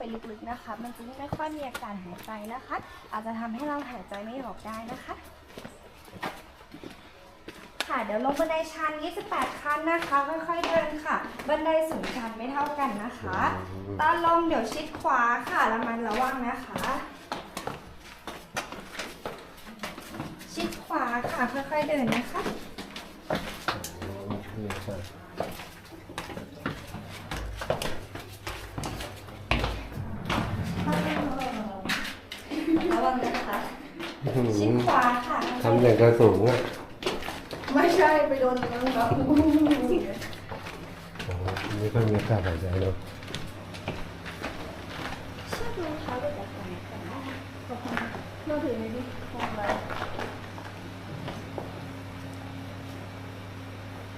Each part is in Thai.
ไปลึกๆนะคะ มันจะไม่ค่อยมีอาการหายใจนะคะ อาจจะทำให้เราหายใจไม่ออกได้นะคะค่ะเดี๋ยวลงบันไดชัน 28 ขั้นนะคะ ค่อยๆเดินค่ะ บันไดสูงชันไม่เท่ากันนะคะ ตอนลงเดี๋ยวชิดขวาค่ะระมัดระวังนะคะ ชิดขวาค่ะค่อยๆเดินนะคะวังนะคะ ชิดขวาค่ะทำอย่างกระสูงอะไม่ใช่ไปโดนน้องเราโอ้โหไม่ค่อยมีอากาศหายใจเนาะเชือกรองเท้าไปจับก่อนก่อนนะคะเราถือในดิคองอะไร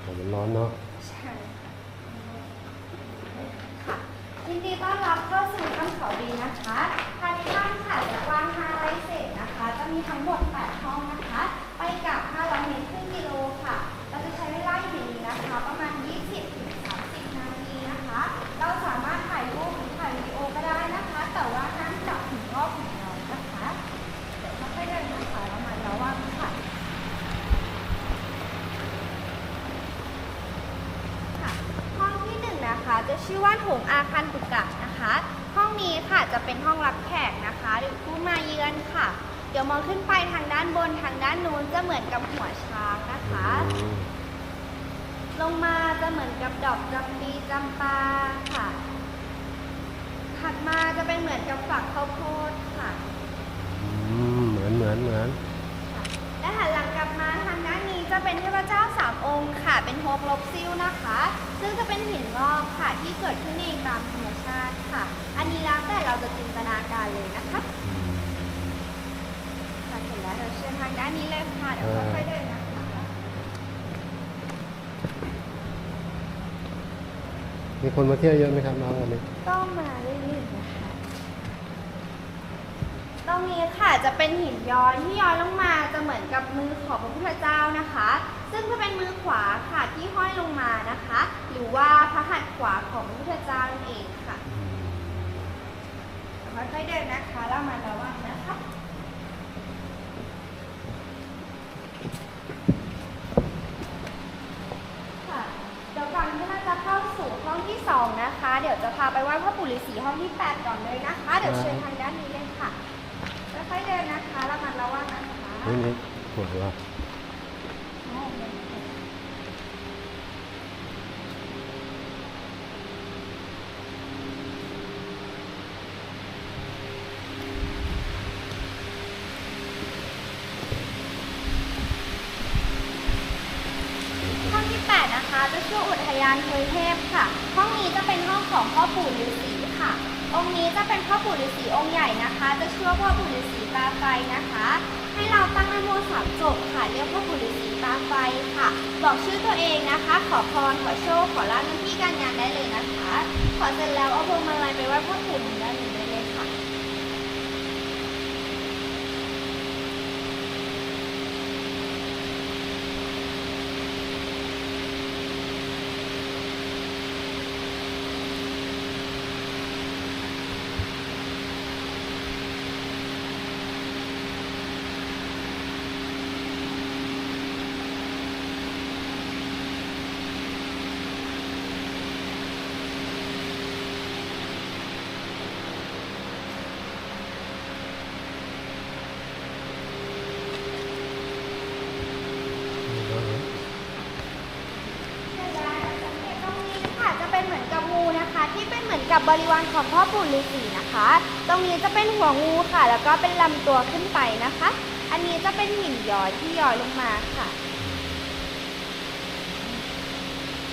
โอ้มันร้อนเนาะใช่ค่ะยินดีต้อนรับเข้าสู่ถ้ำเขาดีนะคะภายในถ้ำค่ะจะกว้าง5ไร่เศษนะคะ จะมีทั้งหมด 8 ห้องนะคะ ไปกลับ 500 เมตรครึ่งกิโลค่ะ เราจะใช้เวลาอยู่ในนี้นะคะ ประมาณ 20-30 นาทีนะคะ เราสามารถถ่ายรูปหรือถ่ายวิดีโอก็ได้นะคะ แต่ว่าห้ามจับถึงรอบของเรานะคะ เดี๋ยวค่อยๆเดินนะคะระมัดระวังค่ะค่ะ ห้องที่หนึ่งนะคะ จะชื่อว่าโถงอาคารปุกะนะคะ ห้องนี้ค่ะจะเป็นห้องรับแขกนะคะ หรือผู้มาเยือนค่ะ เดี๋ยวมองขึ้นไปทางด้านบนทางด้านนู้นจะเหมือนกับหัวช้างนะคะอืมลงมาจะเหมือนกับดอกจำปีจำปาค่ะ ถัดมาจะเป็นเหมือนกับฝักข้าวโพดค่ะ อืมเหมือนเหมือนเหมือนและหันหลังกลับมาทางด้านนี้จะเป็นเทพเจ้าสามองค์ค่ะ เป็นโฮกลบซิลนะคะ ซึ่งจะเป็นหินงอกค่ะที่เกิดขึ้นเองตามธรรมชาติค่ะ อันนี้แล้วแต่เราจะจินตนาการเลยนะคะค่ะเสร็จแล้วเราเชิญ ทางด้านนี้เลยค่ะ เดี๋ยวค่อยๆเดินนะคะมีคนมาเที่ยวเยอะไหมครับน้องวันนี้ก็มาเรื่อยๆนะคะตรงนี้ค่ะจะเป็นหินย้อยที่ย้อยลงมาจะเหมือนกับมือของพระพุทธเจ้านะคะ ซึ่งจะเป็นมือขวาค่ะที่ห้อยลงมานะคะ หรือว่าพระหัตถ์ขวาของพระพุทธเจ้านั่นเองค่ะค่อยๆเดินนะคะแล้วมาระวังนะคะค่ะเดี๋ยวก่อนที่เราจะเข้าสู่ ห้องที่สองนะคะ เดี๋ยวจะพาไปไหว้พระปู่ฤาษีห้องที่แปดก่อนเลยนะคะ เดี๋ยวเชิญทางด้านนี้เลยค่ะค่อยๆเดินนะคะระมัดระวังนะคะ นี่นี่ปวดว่า ห้องที่ 8 นะคะจะชื่ออุทยานเทยเทพค่ะ ห้องนี้จะเป็นห้องของพ่อปู่ฤาษีค่ะ องค์นี้จะเป็นพ่อปู่ฤาษีองค์ใหญ่นะคะ จะชื่อพ่อปู่ฤาษีตาไฟนะคะ ให้เราตั้งนโมสามจบค่ะเรียกพ่อปู่ฤาษีตาไฟค่ะ บอกชื่อตัวเองนะคะ ขอพรขอโชคขอลาภหน้าที่การงานได้เลยนะคะ ขอเสร็จแล้วเอาพวงมาลัยไปไหว้พ่อปู่หนึ่งด้านหนึ่งได้เลยค่ะ เสร็จแล้วสังเกตตรงนี้ค่ะจะเป็นเหมือนกับงูนะคะ ที่เป็นเหมือน กับบริวารของพ่อปู่ฤาษีนะคะ ตรงนี้จะเป็นหัวงูค่ะ แล้วก็เป็นลำตัวขึ้นไปนะคะ อันนี้จะเป็นหินย้อยที่ย้อยลงมาค่ะ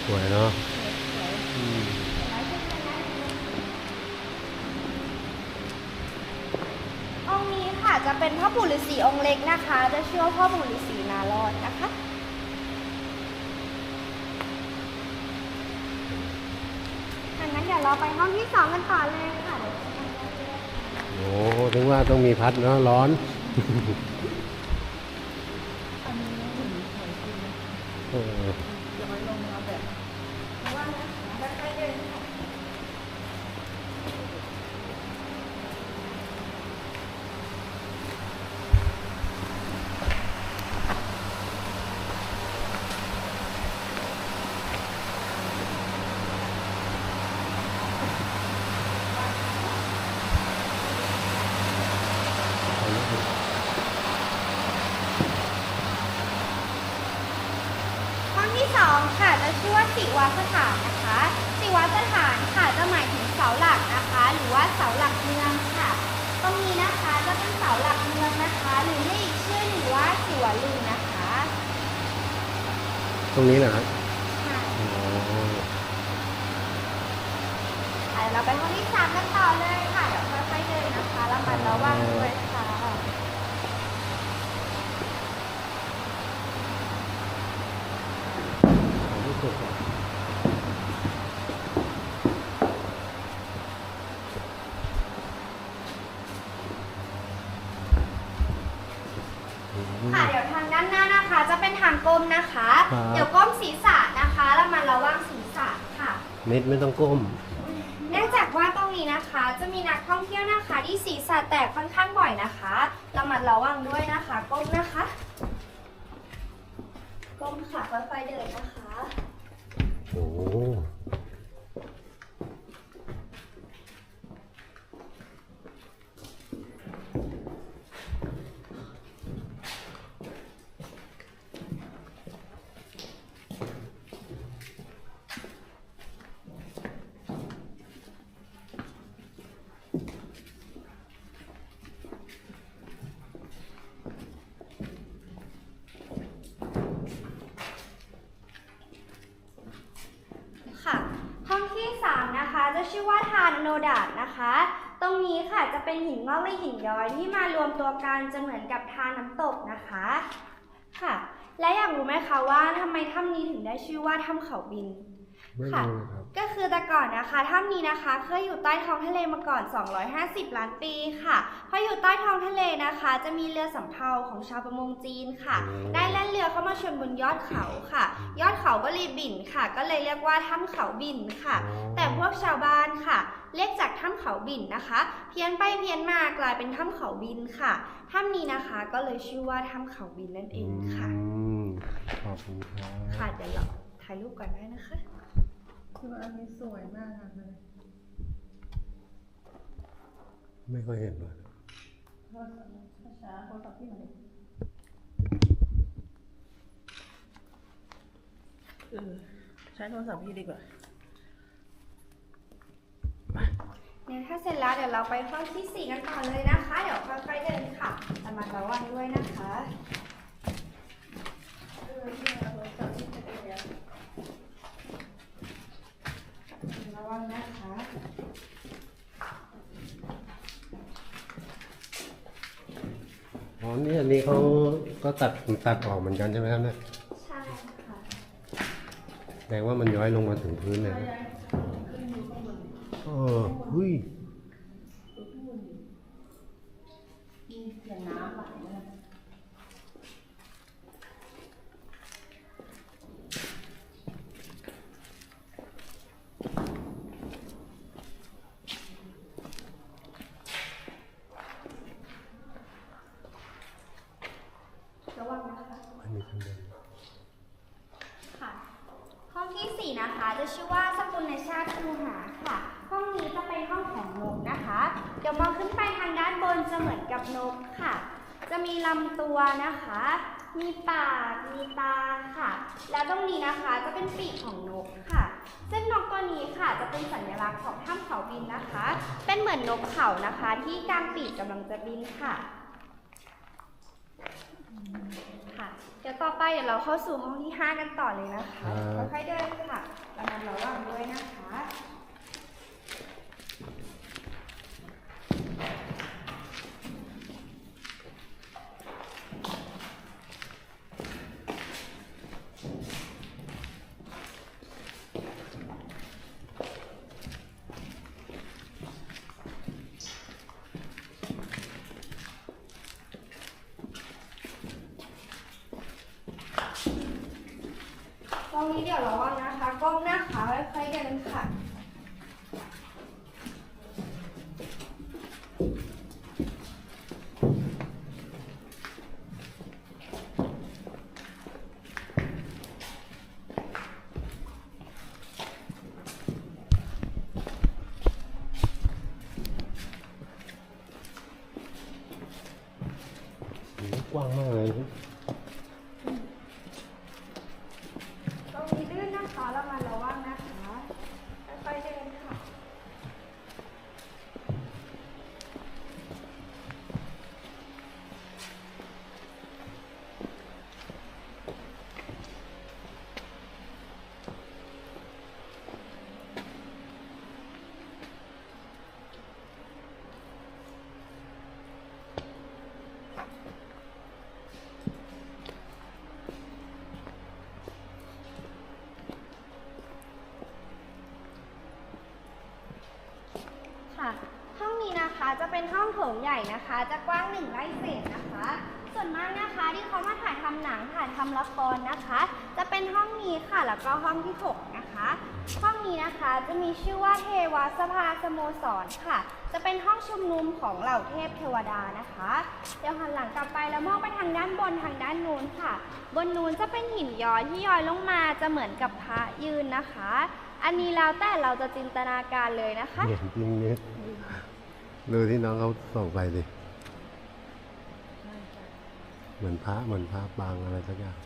สวยเนาะสวยอืมๆแล้วขึ้นไปได้เลยองค์นี้ค่ะจะเป็นพ่อปู่ฤาษีองค์เล็กนะคะ จะชื่อว่าพ่อปู่ฤาษีนารอดนะคะดังนั้นเดี๋ ยวเราไปห้องที่สองกันต่อเลยค่ะเดี๋ยวจะทำได้เลยโอ้ถึงว่าต้องมีพัดเนาะร้อนอันนี้หินหอยจริงนะเออ ย้อยลงมาแบบ ระวังนะคะค่อยๆเดินค่ะ ศิวาสถานนะคะศิวาสถานค่ะจะหมายถึงเสาหลักนะคะ หรือว่าเสาหลักเมืองค่ะ ตรงนี้นะคะจะเป็นเสาหลักเมืองนะคะ หรือเรียกอีกชื่อหนึ่งว่าศิวลึงนะคะ ต รงนี้เหรอครับค่ะอ๋ออะเดี๋ยวเราไปห้องที่สามกันต่อเลยค่ะเดี๋ยวค่อยๆเดินนะคะแล้วมันระวังด้วยค่ะของที่สุดอะอืมค่ะเดี๋ยวทางด้านหน้านะคะ จะเป็นทางก้มนะคะครับ เดี๋ยวก้มศีรษะนะคะแล้วมันระวังศีรษะค่ะนิดไม่ต้องก้ม เนื่องจากว่าตรงนี้นะคะ จะมีนักท่องเที่ยวนะคะ ที่ศีรษะแตกค่อนข้างบ่อยนะคะระมัดระวังด้วยนะคะ ก้มนะคะก้มค่ะค่อยๆเดินนะคะ โอ้โห ค่ะ ห้องที่สามนะคะ จะชื่อว่าทา นโนดาดนะคะ ตรงนี้ค่ะจะเป็นหินงอกและหินย้อยที่มารวมตัวกันจะเหมือนกับทานน้ำตกนะคะค่ะ และอยากรู้ไหมคะว่าทำไมถ้ำนี้ถึงได้ชื่อว่าถ้ำเขาบิน ไม่ค่ะรู้นะครับ ก็คือแต่ก่อนนะคะถ้ำนี้นะคะเคยอยู่ใต้ท้องทะเลมาก่อน 250 ล้านปีค่ะพออยู่ใต้ท้องทะเลนะคะ จะมีเรือสำเภาของชาวประมงจีนค่ะ อืม ได้แล่นเรือเข้ามาชนบนยอดเขาค่ะ ยอดเขาก็เลยบินค่ะ ก็เลยเรียกว่าถ้ำเขาบินค่ะแต่พวกชาวบ้านค่ะ เรียกจากถ้ำเขาบินนะคะ เพี้ยนไปเพี้ยนมากลายเป็นถ้ำเขาบินค่ะถ้ำนี้นะคะก็เลยชื่อว่าถ้ำเขาบินนั่นเองค่ะ อืมขอบคุณครับ ค่ะเดี๋ยวเราถ่ายรูปก่อนได้นะคะ คืออันนี้สวยมากเลยไม่ค่อยเห็นเลยช้าๆโทรศัพท์พี่มาดิเออใช้โทรศัพท์พี่ดีกว่าเนี่ยถ้าเสร็จแล้วเดี๋ยวเราไปห้องที่สี่กันต่อเลยนะคะ เดี๋ยวค่อยๆเดินค่ะระมัดระวังด้วยนะคะเออพี่เอาโทรศัพท์พี่ไปเดี๋ยว ระวังนะคะ อ๋อนี่อันนี้เขาก็ตัดตัดออกเหมือนกันใช่ไหมครับเนี่ยใช่ค่ะแสดงว่ามันย้อยลงมาถึงพื้นเลยนะเออหุ้ย มีเสียงน้ำไหลนะ ระวังนะคะ อันนี้ข้างบน ค่ะ ห้องที่สี่นะคะ จะ ชื่อว่าสกุลชาติคูหาค่ะ ห้องนี้จะเป็นห้องของนกนะคะ เดี๋ยวมองขึ้นไปทางด้านบนจะเหมือนกับนกค่ะ จะมีลำตัวนะคะ มีปาก มีตาค่ะ แล้วตรงนี้นะคะจะเป็นปีกของนกค่ะ ซึ่งนกตัวนี้ค่ะจะเป็นสัญลักษณ์ของถ้ำเขาบินนะคะ เป็นเหมือนนกเขานะคะ ที่กางปีกกำลังจะบินค่ะ ค่ะ เดี๋ยวต่อไปเดี๋ยวเราเข้าสู่ห้องที่ 5 กันต่อเลยนะคะค่อยๆเดินค่ะระมัดระวังด้วยนะคะ ตรงนี้เดี๋ยวระวังนะคะ ก้มหน้าขาค่อยๆเดินค่ะ โอ้โหกว้างมากเลย ตรงนี้ลื่นนะคะระมัดระ ค่ะ ห้องนี้นะคะจะเป็นห้องโถงใหญ่ นะคะ จะกว้างหนึ่งไร่เศษนะคะ ส่วนมากนะคะที่เขามาถ่ายทำหนังถ่ายทำละครนะคะ จะเป็นห้องนี้ค่ะแล้วก็ห้องที่หกนะคะ ห้องนี้นะคะจะมีชื่อว่าเทวสภาสโมสรค่ะ จะเป็นห้องชุมนุมของเหล่าเทพเทวดานะคะ เดี๋ยวหันหลังกลับไปแล้วมองไปทางด้านบนทางด้านนู้นค่ะ บนนู้นจะเป็นหินย้อยที่ย้อยลงมาจะเหมือนกับพระยืนนะคะ อันนี้แล้วแต่เราจะจินตนาการเลยนะคะเห็นจริงเนี่ย ดูที่น้องเขาส่งไปดิเหมือนพระเหมือนพระบางอะไรสักอย่าง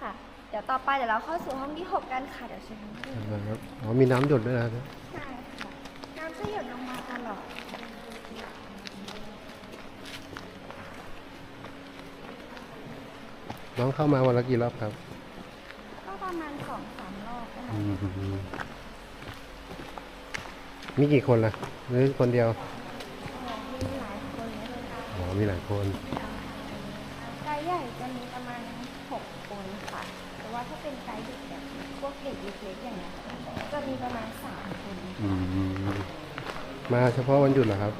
ค่ะ เดี๋ยวต่อไปเดี๋ยวเราเข้าสู่ห้องที่6กันค่ะ เดี๋ยวเชิญน้องดูนะครับอ๋อมีน้ำหยดด้วยนะใช่ค่ะ น้ำจะหยดลงมาตลอด น้องเข้ามาวันละกี่รอบครับ ก็ประมาณสองสามรอบนะคะอื มมีกี่คนล่ะหรือคนเดียวมีหลายคนเลยค่ะอ๋อมีหลายคนไกด์ใหญ่จะมีประมาณ6คนค่ะ แต่ว่าถ้าเป็นไกด์เด็กแบบพวกเด็กเล็กๆอย่างเงี้ยจะมีประมาณ3คนอืมมาเฉพาะวันหยุดเหรอครับ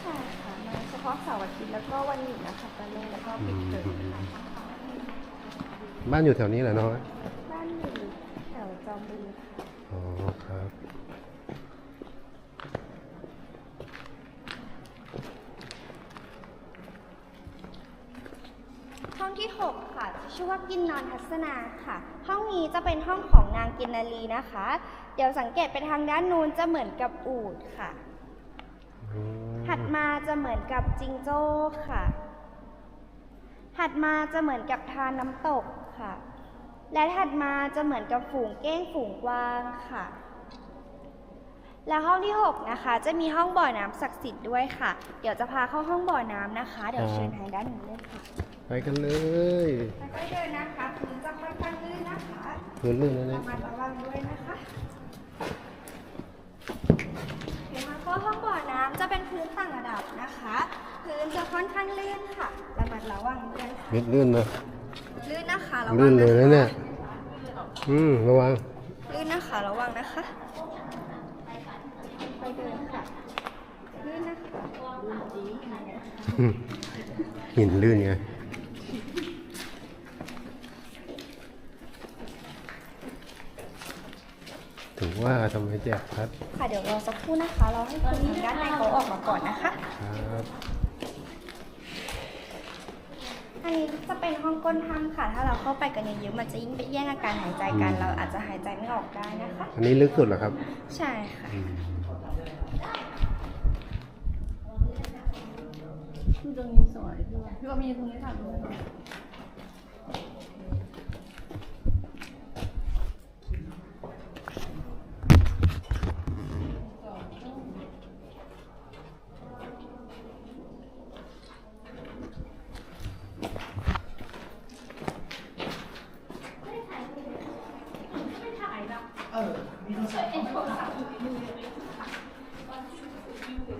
ใช่ค่ะมาเฉพาะเสาร์อาทิตย์แล้วก็วันหยุดนะคะตอนแรกแล้วก็ปิดเทอมค่ะบ้านอยู่แถวนี้เหรอน้องบ้านอยู่แถวจอมบึงค่ะอ๋อครับ ห้อง ที่ 6 ค่ะชื่อว่ากินนอนทัศนาค่ะ ห้องนี้จะเป็นห้องของนางกินนารีนะคะ เดี๋ยวสังเกตไปทางด้านนู้นจะเหมือนกับอูดค่ะอืมถัดมาจะเหมือนกับจิงโจ้ค่ะ ถัดมาจะเหมือนกับทานน้ำตกค่ะ และถัดมาจะเหมือนกับฝูงเก้งฝูงกวางค่ะและห้องที่ 6 นะคะ จะมีห้องบ่อน้ำศักดิ์สิทธิ์ด้วยค่ะ เดี๋ยวจะพาเข้าห้องบ่อน้ำนะคะ เดี๋ยวเชิญทางด้านนี้เลยค่ะไป กันเลยค่อยๆเดินนะคะพื้นจะค่อนข้างลื่นนะคะพื้นลื่นนะระเนี่ยมัดระวังด้วยนะคะเดี๋ยวมาเข้าห้องบ่อน้ำจะเป็นพื้นต่างระดับนะคะ พื้นจะค่อนข้างลื่นค่ะระมัดระวังด้วยค่ะนิดลื่นนะลื่นนะคะระวังลื่นเลยนะคะเนี่ยอืมระวังลื่นนะคะระวังนะคะไปเดินค่ะลื่นนะคะหินลื่นไง ถึงว่าทำไมแจกพัดค่ะเดี๋ยวรอสักครู่นะคะ เราให้คนทางด้านในเขาออกมาก่อนนะคะ ครับ อันนี้จะเป็นห้องก้นถ้ำค่ะ ถ้าเราเข้าไปกันเยอะๆมันจะยิ่งไปแย่งอาการหายใจกัน เราอาจจะหายใจไม่ออกได้นะคะ อันนี้ลึกสุดเหรอครับใช่ค่ะ อืมคือตรงนี้สวยพี่ว่าพี่ว่ามีตรงนี้ถ่ายรูป